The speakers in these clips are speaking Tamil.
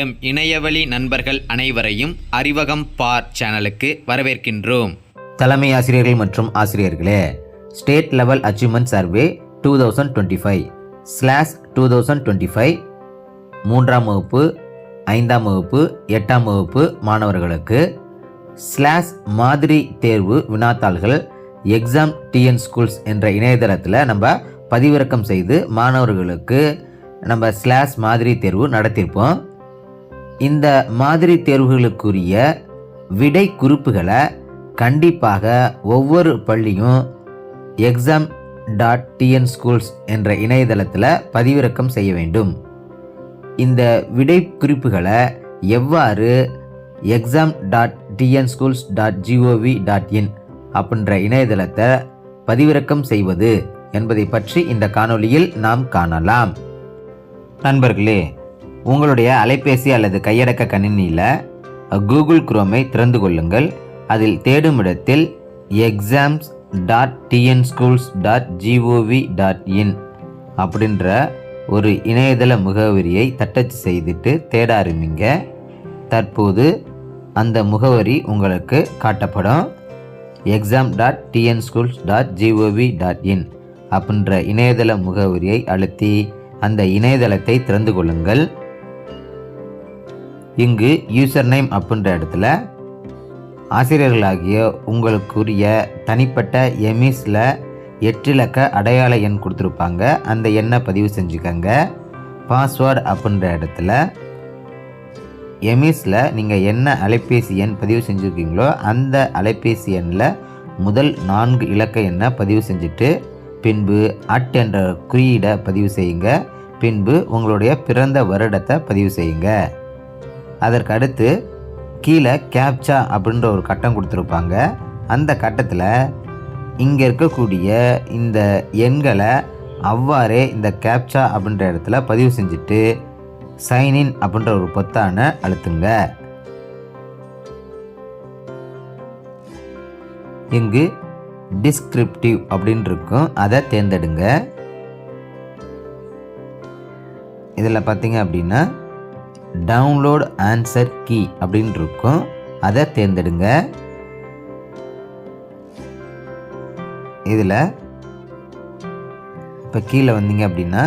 எம் இணையவழி நண்பர்கள் அனைவரையும் அறிவகம் பார் சேனலுக்கு வரவேற்கின்றோம். தலைமை ஆசிரியர்கள் மற்றும் ஆசிரியர்களே state level achievement survey two thousand twenty five slash two thousand twenty five மூன்றாம் வகுப்பு ஐந்தாம் வகுப்பு எட்டாம் வகுப்பு மாணவர்களுக்கு ஸ்லாஷ் மாதிரி தேர்வு வினாத்தாள்கள் எக்ஸாம் டிஎன் ஸ்கூல்ஸ் என்ற இணையதளத்தில் நம்ம பதிவிறக்கம் செய்து மாணவர்களுக்கு நம்ம ஸ்லாஷ் மாதிரி தேர்வு நடத்தியிருப்போம். இந்த மாதிரி தேர்வுகளுக்குரிய விடை குறிப்புகளை கண்டிப்பாக ஒவ்வொரு பள்ளியும் எக்ஸாம் டாட் டிஎன் ஸ்கூல்ஸ் என்ற இணையதளத்தில் பதிவிறக்கம் செய்ய வேண்டும். இந்த விடை குறிப்புகளை எவ்வாறு exam dot TN schools dot GOV dot in அப்படின்ற இணையதளத்தை பதிவிறக்கம் செய்வது என்பதை பற்றி இந்த காணொளியில் நாம் காணலாம். நண்பர்களே உங்களுடைய அலைபேசி அல்லது கையடக்க கணினியில் கூகுள் குரோமை திறந்து கொள்ளுங்கள். அதில் தேடும் இடத்தில் exams dot TN schools dot GOV dot in அப்படின்ற ஒரு இணையதள முகவரியை தட்டச்சு செய்துட்டு தேட ஆரம்பிங்க. தற்போது அந்த முகவரி உங்களுக்கு காட்டப்படும். Exam dot TN schools dot GOV dot in அப்படின்ற இணையதள முகவரியை அழுத்தி அந்த இணையதளத்தை திறந்து கொள்ளுங்கள். இங்கு யூசர் நேம் அப்படின்ற இடத்துல ஆசிரியர்களாகிய உங்களுக்குரிய தனிப்பட்ட எமிஸில் எட்டு இலக்க அடையாள எண் கொடுத்துருப்பாங்க. அந்த எண்ணை பதிவு செஞ்சுக்கோங்க. பாஸ்வேர்டு அப்படின்ற இடத்துல எமிஸில் நீங்கள் என்ன அலைபேசி எண் பதிவு செஞ்சுருக்கீங்களோ அந்த அலைபேசி எண்ணில் முதல் நான்கு இலக்க எண்ணை பதிவு செஞ்சுட்டு பின்பு அட் என்ற குறியீடை பதிவு செய்யுங்க. பின்பு உங்களுடைய பிறந்த வருடத்தை பதிவு செய்யுங்க. அதற்கு அடுத்து கீழே கேப்சா அப்படின்ற ஒரு கட்டம் கொடுத்துருப்பாங்க. அந்த கட்டத்தில் இங்கே இருக்கக்கூடிய இந்த எண்களை அவ்வாறே இந்த கேப்சா அப்படின்ற இடத்துல பதிவு செஞ்சுட்டு சைன்இன் அப்படின்ற ஒரு பொத்தானை அழுத்துங்க. இங்கு டிஸ்கிரிப்டிவ் அப்படின்னு இருக்கும். அதை தேர்ந்தெடுங்க. இதில் பார்த்தீங்க அப்படின்னா டவுன்லோட் ஆன்சர் கீ அப்படின்னு இருக்கும் அதை தேர்ந்தெடுங்க. இதில் இப்போ கீழே வந்தீங்க அப்படின்னா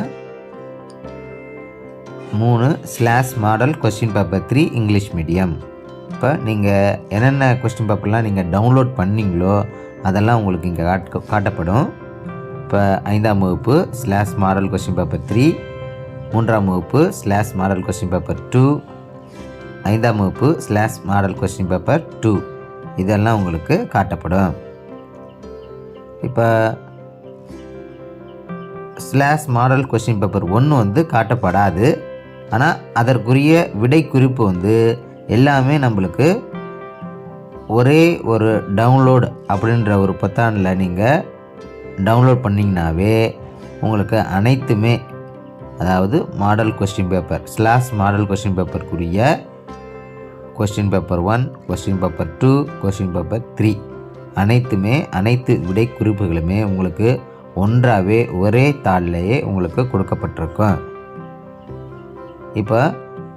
மூணு slash model question paper three English medium இப்போ நீங்கள் என்னென்ன கொஸ்டின் பேப்பர்லாம் நீங்கள் டவுன்லோட் பண்ணீங்களோ அதெல்லாம் உங்களுக்கு இங்கே காட்ட காட்டப்படும். இப்போ ஐந்தாம் வகுப்பு slash model question paper three மூன்றாம் வகுப்பு slash model question paper two ஐந்தாம் வகுப்பு slash model question paper two இதெல்லாம் உங்களுக்கு காட்டப்படும். இப்போ ஸ்லாஷ் மாடல் கொஸ்டின் பேப்பர் ஒன்று வந்து காட்டப்படாது. ஆனால் அதற்குரிய விடை குறிப்பு வந்து எல்லாமே நம்மளுக்கு ஒரே ஒரு டவுன்லோடு அப்படின்ற ஒரு பொத்தானில் நீங்கள் டவுன்லோட் பண்ணிங்கனாவே உங்களுக்கு அனைத்துமே அதாவது model question paper slash model question பேப்பருக்குரிய question paper one question paper two question paper three அனைத்துமே அனைத்து விடை குறிப்புகளுமே உங்களுக்கு ஒன்றாவே ஒரே தாள்லேயே உங்களுக்கு கொடுக்கப்பட்டிருக்கும். இப்போ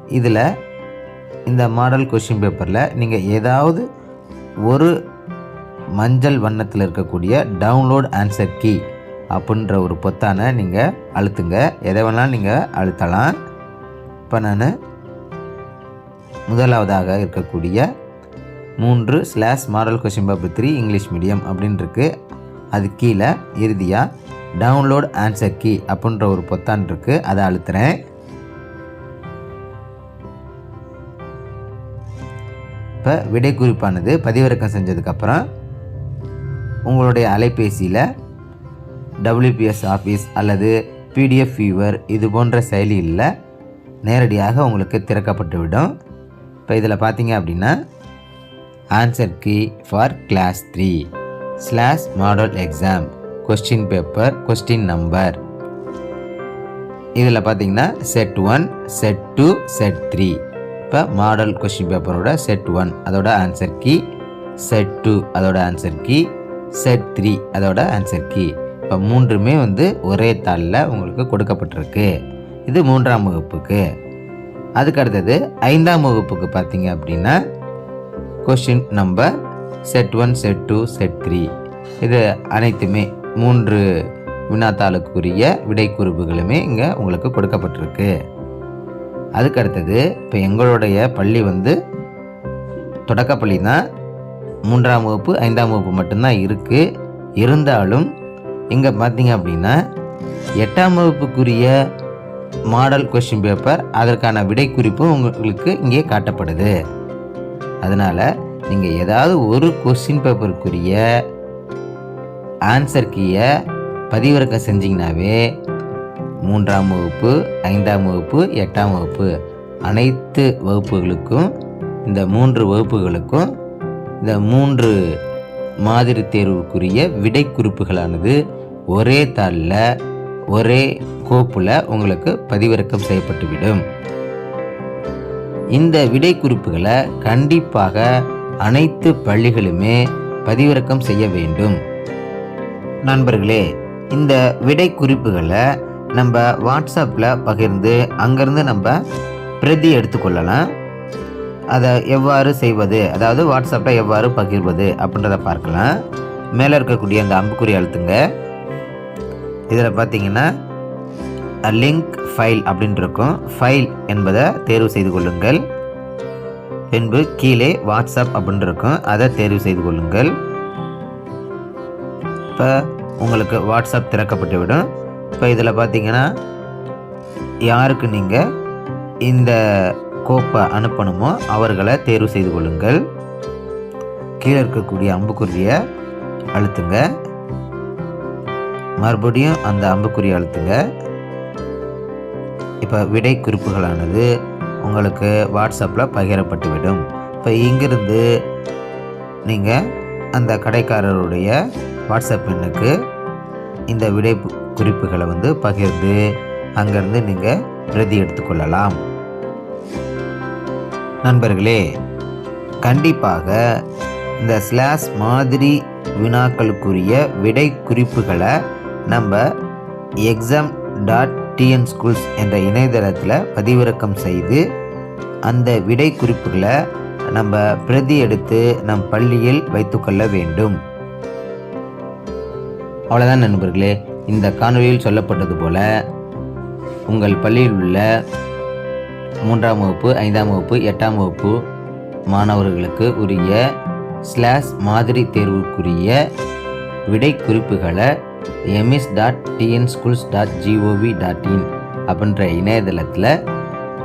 இதில் இந்த மாடல் கொஸ்டின் பேப்பரில் நீங்கள் ஏதாவது ஒரு மஞ்சள் வண்ணத்தில் இருக்கக்கூடிய டவுன்லோட் ஆன்சர் கீ அப்படின்ற ஒரு பொத்தானை நீங்கள் அழுத்துங்க. எதை வேணாலும் நீங்கள் அழுத்தலாம். இப்போ நான் முதலாவதாக இருக்கக்கூடிய மூன்று slash model question paper three English medium அப்படின்ருக்கு. அது கீழே இறுதியாக டவுன்லோட் ஆன்சர் கீ அப்படின்ற ஒரு பொத்தான் இருக்குது அதை அழுத்துறேன். இப்போ விடை குறிப்பானது பதிவிறக்கம் செஞ்சதுக்கப்புறம் உங்களுடைய அலைபேசியில் டபிள்யூபிஎஸ் ஆஃபீஸ் அல்லது பிடிஎஃப் வியூவர் இது போன்ற செயலியில் நேரடியாக உங்களுக்கு திறக்கப்பட்டுவிடும். இப்போ இதில் பார்த்தீங்க அப்படின்னா answer key for class three slash model exam question paper question number இதில் பார்த்தீங்கன்னா set one set two set three இப்போ மாடல் கொஸ்டின் பேப்பரோட செட் ஒன் அதோட ஆன்சர் கீ செட் டூ அதோட ஆன்சர் கீ செட் த்ரீ அதோட ஆன்சர் கீ இப்போ மூன்றுமே வந்து ஒரே தாளில் உங்களுக்கு கொடுக்கப்பட்டிருக்கு. இது மூன்றாம் வகுப்புக்கு. அதுக்கு அடுத்தது ஐந்தாம் வகுப்புக்கு பார்த்தீங்க அப்படின்னா question number set one set two set three இது அனைத்துமே மூன்று வினாத்தாளுக்குரிய விடை குறிப்புகளுமே இங்கே உங்களுக்கு கொடுக்கப்பட்டிருக்கு. அதுக்கு அடுத்தது இப்போ எங்களுடைய பள்ளி வந்து தொடக்கப்பள்ளி தான் மூன்றாம் வகுப்பு ஐந்தாம் வகுப்பு மட்டும்தான் இருக்குது இருந்தாலும் இங்கே பார்த்தீங்க அப்படின்னா எட்டாம் வகுப்புக்குரிய மாடல் கொஷின் பேப்பர் அதற்கான விடை குறிப்பும் உங்களுக்கு இங்கே காட்டப்படுது. அதனால் நீங்கள் ஏதாவது ஒரு கொஸ்டின் பேப்பருக்குரிய ஆன்சர் கீயை பதிவிறக்கம் செஞ்சிங்கனாவே மூன்றாம் வகுப்பு ஐந்தாம் வகுப்பு எட்டாம் வகுப்பு அனைத்து வகுப்புகளுக்கும் இந்த மூன்று வகுப்புகளுக்கும் இந்த மூன்று மாதிரி தேர்வுக்குரிய விடை குறிப்புகளானது ஒரே தாளில் ஒரே கோப்பில் உங்களுக்கு பதிவிறக்கம் செய்யப்பட்டுவிடும். இந்த விடை குறிப்புகளை கண்டிப்பாக அனைத்து பள்ளிகளுமே பதிவிறக்கம் செய்ய வேண்டும். நண்பர்களே இந்த விடை குறிப்புகளை நம்ம வாட்ஸ்அப்பில் பகிர்ந்து அங்கேருந்து நம்ம பிரதி எடுத்துக்கொள்ளலாம். அதை எவ்வாறு செய்வது அதாவது வாட்ஸ்அப்பில் எவ்வாறு பகிர்வது அப்படின்றத பார்க்கலாம். மேலே இருக்கக்கூடிய அந்த அம்புக்குறி அழுத்துங்க. இதில் பார்த்தீங்கன்னா லிங்க் ஃபைல் அப்படின்னு இருக்கும். ஃபைல் என்பதை தேர்வு செய்து கொள்ளுங்கள். பின்பு கீழே வாட்ஸ்அப் அப்படின்னு இருக்கும். அதை தேர்வு செய்து கொள்ளுங்கள். இப்போ உங்களுக்கு வாட்ஸ்அப் திறக்கப்பட்டுவிடும். இப்போ இதில் பார்த்தீங்கன்னா யாருக்கு நீங்கள் இந்த கோப்பை அனுப்பணுமோ அவர்களை தேர்வு செய்து கொள்ளுங்கள். கீழே இருக்கக்கூடிய அம்புக்குறியை அழுத்துங்க. மறுபடியும் அந்த அம்புக்குறி அழுத்துங்க. இப்போ விடை குறிப்புகளானது உங்களுக்கு வாட்ஸ்அப்பில் பகிரப்பட்டுவிடும். இப்போ இங்கிருந்து நீங்கள் அந்த கடைக்காரருடைய வாட்ஸ்அப் எண்ணுக்கு இந்த விடை குறிப்புகளை வந்து பகிர்ந்து அங்கேருந்து நீங்கள் பிரதி எடுத்துக்கொள்ளலாம். நண்பர்களே கண்டிப்பாக இந்த ஸ்லாஷ் மாதிரி வினாக்களுக்குரிய விடை குறிப்புகளை நம்ம எக்ஸாம் டாட் டிஎன் ஸ்கூல்ஸ் என்ற இணையதளத்தில் பதிவிறக்கம் செய்து அந்த விடை குறிப்புகளை நம்ம பிரதி எடுத்து நம் பள்ளியில் வைத்துக்கொள்ள வேண்டும். அவ்வளோதான் நண்பர்களே. இந்த காணொலியில் சொல்லப்பட்டது போல உங்கள் பள்ளியில் உள்ள மூன்றாம் வகுப்பு ஐந்தாம் வகுப்பு எட்டாம் வகுப்பு மாணவர்களுக்கு உரிய ஸ்லாஷ் மாதிரி தேர்வுக்குரிய விடை குறிப்புகளை MS dot TN schools dot GOV dot in அப்படின்ற இணையதளத்தில்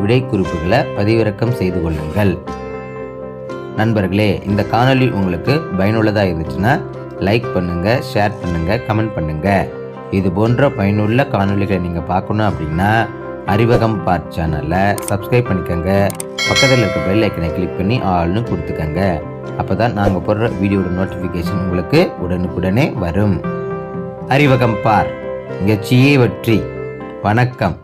விடை குறிப்புகளை பதிவிறக்கம் செய்து கொள்ளுங்கள். நண்பர்களே இந்த காணொளி உங்களுக்கு பயனுள்ளதாக இருந்துச்சுன்னா லைக் பண்ணுங்கள் ஷேர் பண்ணுங்கள் கமெண்ட் பண்ணுங்கள் இது போன்ற பயனுள்ள காணொளிகளை நீங்கள் பார்க்கணும் அப்படின்னா அறிவகம் பார்ட் சேனலை சப்ஸ்கிரைப் பண்ணிக்கோங்க. பக்கத்தில் இருக்க பெல் ஐக்கனை கிளிக் பண்ணி ஆள்னு கொடுத்துக்கோங்க. அப்போ தான் நாங்கள் போடுற வீடியோட நோட்டிஃபிகேஷன் உங்களுக்கு உடனுக்குடனே வரும். அறிவகம் பார். முயற்சியே வெற்றி. வணக்கம்.